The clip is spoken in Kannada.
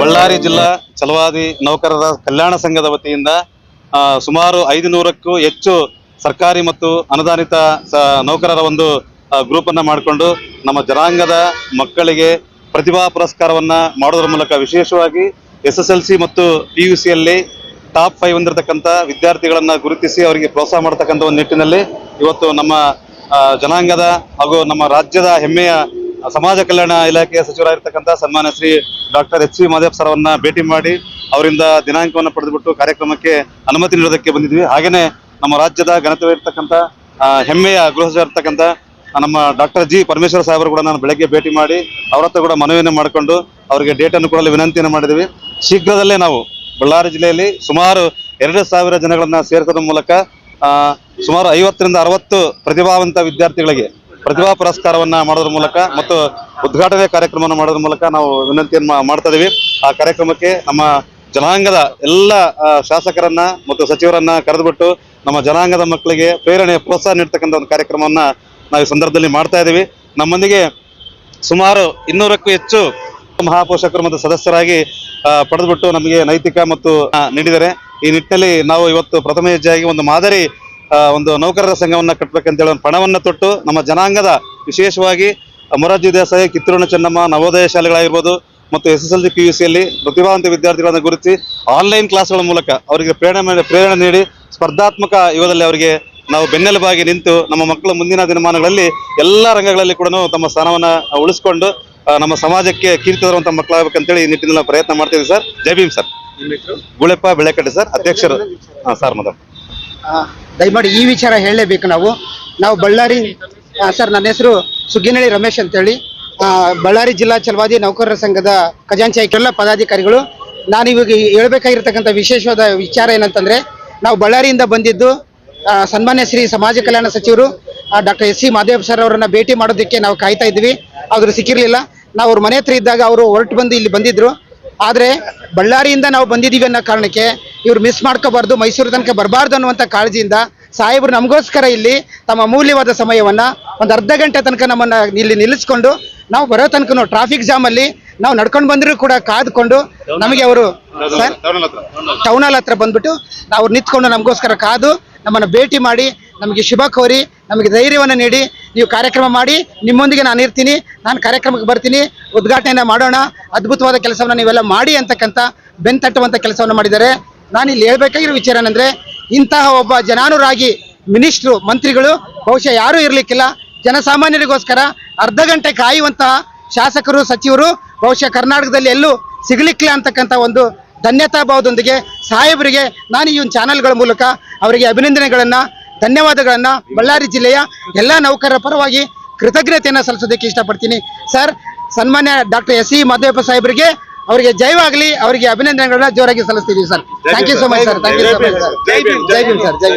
ಬಳ್ಳಾರಿ ಜಿಲ್ಲಾ ಚಲವಾದಿ ನೌಕರರ ಕಲ್ಯಾಣ ಸಂಘದ ವತಿಯಿಂದ ಸುಮಾರು ಐದು ನೂರಕ್ಕೂ ಹೆಚ್ಚು ಸರ್ಕಾರಿ ಮತ್ತು ಅನುದಾನಿತ ನೌಕರರ ಒಂದು ಗ್ರೂಪ್ ಅನ್ನ ಮಾಡಿಕೊಂಡು ನಮ್ಮ ಜನಾಂಗದ ಮಕ್ಕಳಿಗೆ ಪ್ರತಿಭಾ ಪುರಸ್ಕಾರವನ್ನ ಮಾಡೋದ್ರ ಮೂಲಕ ವಿಶೇಷವಾಗಿ ಎಸ್ ಎಸ್ ಎಲ್ ಸಿ ಮತ್ತು ಪಿ ಯು ಸಿಯಲ್ಲಿ ಟಾಪ್ ಫೈವ್ ಹೊಂದಿರತಕ್ಕಂಥ ವಿದ್ಯಾರ್ಥಿಗಳನ್ನ ಗುರುತಿಸಿ ಅವರಿಗೆ ಪ್ರೋತ್ಸಾಹ ಮಾಡತಕ್ಕಂಥ ಒಂದು ನಿಟ್ಟಿನಲ್ಲಿ ಇವತ್ತು ನಮ್ಮ ಜನಾಂಗದ ಹಾಗೂ ನಮ್ಮ ರಾಜ್ಯದ ಹೆಮ್ಮೆಯ ಸಮಾಜ ಕಲ್ಯಾಣ ಇಲಾಖೆಯ ಸಚಿವರಾಗಿರ್ತಕ್ಕಂಥ ಸನ್ಮಾನ್ಯ Shri doctor H C Mahadev sir ಅವರನ್ನ ಭೇಟಿ ಮಾಡಿ ಅವರಿಂದ ದಿನಾಂಕವನ್ನು ಪಡೆದುಬಿಟ್ಟು ಕಾರ್ಯಕ್ರಮಕ್ಕೆ ಅನುಮತಿ ನೀಡೋದಕ್ಕೆ ಬಂದಿದ್ವಿ. ಹಾಗೇನೆ ನಮ್ಮ ರಾಜ್ಯದ ಘನತೆಯಿರ್ತಕ್ಕಂಥ ಹೆಮ್ಮೆಯ ಗೃಹ ಸಚಿವ ಇರ್ತಕ್ಕಂಥ ನಮ್ಮ ಡಾಕ್ಟರ್ ಜಿ ಪರಮೇಶ್ವರ ಸಾಹೇಬರು ಕೂಡ ನಾನು ಬೆಳಗ್ಗೆ ಭೇಟಿ ಮಾಡಿ ಅವರ ಹತ್ರ ಕೂಡ ಮನವಿಯನ್ನು ಮಾಡಿಕೊಂಡು ಅವರಿಗೆ ಡೇಟನ್ನು ಕೊಡಲು ವಿನಂತಿಯನ್ನು ಮಾಡಿದ್ವಿ. ಶೀಘ್ರದಲ್ಲೇ ನಾವು ಬಳ್ಳಾರಿ ಜಿಲ್ಲೆಯಲ್ಲಿ ಸುಮಾರು ಎರಡು ಸಾವಿರ ಜನಗಳನ್ನ ಸೇರಿಸೋದ್ರ ಮೂಲಕ ಸುಮಾರು ಐವತ್ತರಿಂದ ಅರವತ್ತು ಪ್ರತಿಭಾವಂತ ವಿದ್ಯಾರ್ಥಿಗಳಿಗೆ ಪ್ರತಿಭಾ ಪುರಸ್ಕಾರವನ್ನ ಮಾಡೋದ್ರ ಮೂಲಕ ಮತ್ತು ಉದ್ಘಾಟನೆ ಕಾರ್ಯಕ್ರಮವನ್ನು ಮಾಡೋದ್ರ ಮೂಲಕ ನಾವು ವಿನಂತಿಯನ್ನು ಮಾಡ್ತಾ ಇದೀವಿ. ಆ ಕಾರ್ಯಕ್ರಮಕ್ಕೆ ನಮ್ಮ ಜನಾಂಗದ ಎಲ್ಲ ಶಾಸಕರನ್ನ ಮತ್ತು ಸಚಿವರನ್ನ ಕರೆದುಬಿಟ್ಟು ನಮ್ಮ ಜನಾಂಗದ ಮಕ್ಕಳಿಗೆ ಪ್ರೇರಣೆ, ಪ್ರೋತ್ಸಾಹ ನೀಡ್ತಕ್ಕಂಥ ಒಂದು ಕಾರ್ಯಕ್ರಮವನ್ನ ನಾವು ಈ ಸಂದರ್ಭದಲ್ಲಿ ಮಾಡ್ತಾ ಇದ್ದೀವಿ ನಮ್ಮೊಂದಿಗೆ ಸುಮಾರು ಇನ್ನೂರಕ್ಕೂ ಹೆಚ್ಚು ಮಹಾಪೋಷಕರು ಮತ್ತು ಸದಸ್ಯರಾಗಿ ಪಡೆದುಬಿಟ್ಟು ನಮಗೆ ನೈತಿಕ ಮತ್ತು ನೀಡಿದ್ದಾರೆ ಈ ನಿಟ್ಟಿನಲ್ಲಿ ನಾವು ಇವತ್ತು ಪ್ರಥಮ ಹೆಜ್ಜೆಯಾಗಿ ಒಂದು ಮಾದರಿ ಒಂದು ನೌಕರರ ಸಂಘವನ್ನ ಕಟ್ಟಬೇಕಂತೇಳಿ ಒಂದು ಪಣವನ್ನ ತೊಟ್ಟು ನಮ್ಮ ಜನಾಂಗದ ವಿಶೇಷವಾಗಿ ಮೊರಾರ್ಜಿ ದೇಸಾಯಿ ಕಿತ್ತೂರಿನ ಚೆನ್ನಮ್ಮ ನವೋದಯ ಶಾಲೆಗಳಾಗಿರ್ಬೋದು ಮತ್ತು S S L C P U ಸಿಯಲ್ಲಿ ಪ್ರತಿಭಾವಂತ ವಿದ್ಯಾರ್ಥಿಗಳನ್ನು ಗುರುತಿಸಿ ಆನ್ಲೈನ್ ಕ್ಲಾಸ್ಗಳ ಮೂಲಕ ಅವರಿಗೆ ಪ್ರೇರಣೆ ಪ್ರೇರಣೆ ನೀಡಿ ಸ್ಪರ್ಧಾತ್ಮಕ ಯುಗದಲ್ಲಿ ಅವರಿಗೆ ನಾವು ಬೆನ್ನೆಲುಬಾಗಿ ನಿಂತು ನಮ್ಮ ಮಕ್ಕಳು ಮುಂದಿನ ದಿನಮಾನಗಳಲ್ಲಿ ಎಲ್ಲ ರಂಗಗಳಲ್ಲಿ ಕೂಡ ತಮ್ಮ ಸ್ಥಾನವನ್ನ ಉಳಿಸ್ಕೊಂಡು ನಮ್ಮ ಸಮಾಜಕ್ಕೆ ಕೀರ್ತಿ ತರುವಂತ ಮಕ್ಕಳಾಗಬೇಕಂತೇಳಿ ಈ ನಿಟ್ಟಿನಲ್ಲಿ ನಾವು ಪ್ರಯತ್ನ ಮಾಡ್ತೀವಿ ಸರ್. ಜೈ ಭೀಮ್ ಸರ್. ಗುಳೆಪ್ಪ ಬೆಳೆಕಟ್ಟೆ ಸರ್. ಅಧ್ಯಕ್ಷರು. ಹಾಂ ಸರ್ ಮದಮ್ ಆ, ದಯಮಾಡಿ ಈ ವಿಚಾರ ಹೇಳಲೇಬೇಕು ನಾವು. ನಾವು ಬಳ್ಳಾರಿ ಸರ್, ನನ್ನ ಹೆಸರು ಸುಗ್ಗಿನಳ್ಳಿ ರಮೇಶ್ ಅಂತೇಳಿ. ಹೇಳಿ ಬಳ್ಳಾರಿ ಜಿಲ್ಲಾ ಚಲವಾದಿ ನೌಕರರ ಸಂಘದ ಖಜಾಂಚಿ ಆಯ್ಕೆಲ್ಲ ಪದಾಧಿಕಾರಿಗಳು. ನಾನು ಇವಾಗ ಹೇಳ್ಬೇಕಾಗಿರ್ತಕ್ಕಂಥ ವಿಶೇಷವಾದ ವಿಚಾರ ಏನಂತಂದ್ರೆ, ನಾವು ಬಳ್ಳಾರಿಯಿಂದ ಬಂದಿದ್ದು ಸನ್ಮಾನ್ಯ ಶ್ರೀ ಸಮಾಜ ಕಲ್ಯಾಣ ಸಚಿವರು doctor S C Mahadev sir ಅವರನ್ನ ಭೇಟಿ ಮಾಡೋದಕ್ಕೆ ನಾವು ಕಾಯ್ತಾ ಇದ್ವಿ. ಆದ್ರೂ ಸಿಕ್ಕಿರಲಿಲ್ಲ. ನಾವು ಅವ್ರ ಮನೆ ಹತ್ರ ಇದ್ದಾಗ ಅವರು ಹೊರಟು ಬಂದು ಇಲ್ಲಿ ಬಂದಿದ್ರು. ಆದ್ರೆ ಬಳ್ಳಾರಿಯಿಂದ ನಾವು ಬಂದಿದ್ದೀವಿ ಅನ್ನೋ ಕಾರಣಕ್ಕೆ ಇವ್ರು ಮಿಸ್ ಮಾಡ್ಕೋಬಾರ್ದು ಮೈಸೂರು ತನಕ ಬರಬಾರ್ದು ಅನ್ನುವಂಥ ಕಾಳಜಿಯಿಂದ ಸಾಹೇಬರು ನಮಗೋಸ್ಕರ ಇಲ್ಲಿ ತಮ್ಮ ಅಮೂಲ್ಯವಾದ ಸಮಯವನ್ನ ಒಂದು ಅರ್ಧ ಗಂಟೆ ತನಕ ನಮ್ಮನ್ನ ಇಲ್ಲಿ ನಿಲ್ಲಿಸ್ಕೊಂಡು ನಾವು ಬರೋ ತನಕ ಟ್ರಾಫಿಕ್ ಜಾಮ್ ಅಲ್ಲಿ ನಾವು ನಡ್ಕೊಂಡು ಬಂದರೂ ಕೂಡ ಕಾದ್ಕೊಂಡು ನಮಗೆ ಅವರು ಸರ್ ಟೌನ್ ಹಾಲ್ ಹತ್ರ ಬಂದ್ಬಿಟ್ಟು ನಾವು ನಿಂತ್ಕೊಂಡು ನಮಗೋಸ್ಕರ ಕಾದು ನಮ್ಮನ್ನು ಭೇಟಿ ಮಾಡಿ ನಮಗೆ ಶುಭ ಕೋರಿ ನಮಗೆ ಧೈರ್ಯವನ್ನು ನೀಡಿ ನೀವು ಕಾರ್ಯಕ್ರಮ ಮಾಡಿ, ನಿಮ್ಮೊಂದಿಗೆ ನಾನು ಇರ್ತೀನಿ, ನಾನು ಕಾರ್ಯಕ್ರಮಕ್ಕೆ ಬರ್ತೀನಿ, ಉದ್ಘಾಟನೆಯನ್ನು ಮಾಡೋಣ, ಅದ್ಭುತವಾದ ಕೆಲಸವನ್ನು ನೀವೆಲ್ಲ ಮಾಡಿ ಅಂತಕ್ಕಂಥ ಬೆನ್ತಟ್ಟುವಂಥ ಕೆಲಸವನ್ನು ಮಾಡಿದ್ದಾರೆ ನಾನು ಇಲ್ಲಿ ಹೇಳ್ಬೇಕಾಗಿರೋ ವಿಚಾರ ಏನಂದರೆ, ಇಂತಹ ಒಬ್ಬ ಜನಾನುರಾಗಿ ಮಿನಿಸ್ಟ್ರು, ಮಂತ್ರಿಗಳು, ಬಹುಶಃ ಯಾರೂ ಇರಲಿಕ್ಕಿಲ್ಲ, ಜನಸಾಮಾನ್ಯರಿಗೋಸ್ಕರ ಅರ್ಧ ಗಂಟೆ ಕಾಯುವಂತಹ ಶಾಸಕರು, ಸಚಿವರು, ಬಹುಶಃ ಕರ್ನಾಟಕದಲ್ಲಿ ಎಲ್ಲೂ ಸಿಗಲಿಕ್ಕಿಲ್ಲ ಅಂತಕ್ಕಂಥ ಒಂದು ಧನ್ಯತಾ ಭಾವದೊಂದಿಗೆ ಸಾಹೇಬರಿಗೆ ನಾನು ಈ ಒಂದು ಚಾನೆಲ್ಗಳ ಮೂಲಕ ಅವರಿಗೆ ಅಭಿನಂದನೆಗಳನ್ನ ಧನ್ಯವಾದಗಳನ್ನ ಬಳ್ಳಾರಿ ಜಿಲ್ಲೆಯ ಎಲ್ಲ ನೌಕರರ ಪರವಾಗಿ ಕೃತಜ್ಞತೆಯನ್ನು ಸಲ್ಲಿಸೋದಕ್ಕೆ ಇಷ್ಟಪಡ್ತೀನಿ. ಸರ್ ಸನ್ಮಾನ್ಯ ಡಾಕ್ಟರ್ ಎಸ್ ಸಿ ಮಾದೇವಪ್ಪ ಸಾಹೇಬರಿಗೆ ಅವರಿಗೆ ಜೈವಾಗಲಿ ಅವರಿಗೆ ಅಭಿನಂದನೆಗಳನ್ನ ಜೋರಾಗಿ ಸಲ್ಲಿಸ್ತೀವಿ sir thank you so much sir thank you so much sir ಜೈ ಜೈ ಸರ್ ಜೈ